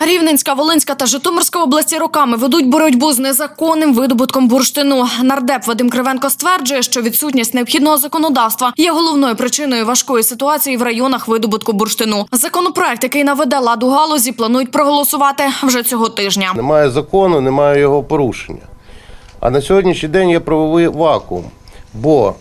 Рівненська, Волинська та Житомирська області роками ведуть боротьбу з незаконним видобутком бурштину. Нардеп Вадим Кривенко стверджує, що відсутність необхідного законодавства є головною причиною важкої ситуації в районах видобутку бурштину. Законопроект, який наведе ладу галузі, планують проголосувати вже цього тижня. Немає закону, немає його порушення. А на сьогоднішній день є правовий вакуум, бо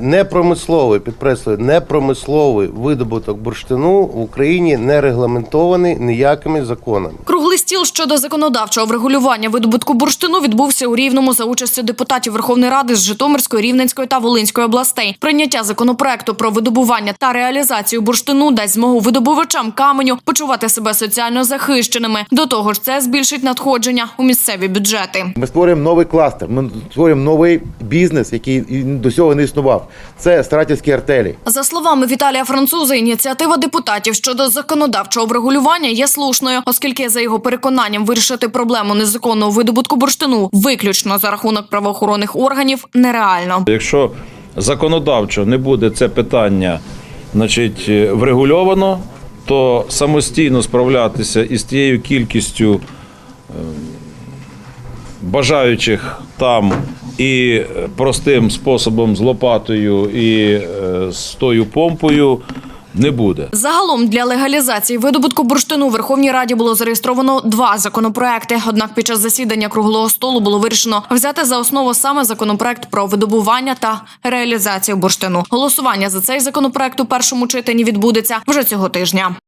непромисловий, підкреслюю, непромисловий видобуток бурштину в Україні не регламентований ніякими законами. Круглий стіл щодо законодавчого врегулювання видобутку бурштину відбувся у Рівному за участю депутатів Верховної Ради з Житомирської, Рівненської та Волинської областей. Прийняття законопроекту про видобування та реалізацію бурштину дасть змогу видобувачам каменю почувати себе соціально захищеними. До того ж, це збільшить надходження у місцеві бюджети. Ми створюємо новий кластер, ми створюємо новий бізнес, який до цього не існував. Це старательські артелі. За словами Віталія Француза, ініціатива депутатів щодо законодавчого врегулювання є слушною, оскільки за його переконанням вирішити проблему незаконного видобутку бурштину виключно за рахунок правоохоронних органів нереально. Якщо законодавчо не буде це питання значить, е, врегульовано, то самостійно справлятися із тією кількістю е, бажаючих там і простим способом з лопатою і е, з тою помпою не буде. Загалом для легалізації видобутку бурштину в Верховній Раді було зареєстровано два законопроекти. Однак під час засідання круглого столу було вирішено взяти за основу саме законопроект про видобування та реалізацію бурштину. Голосування за цей законопроект у першому читанні відбудеться вже цього тижня.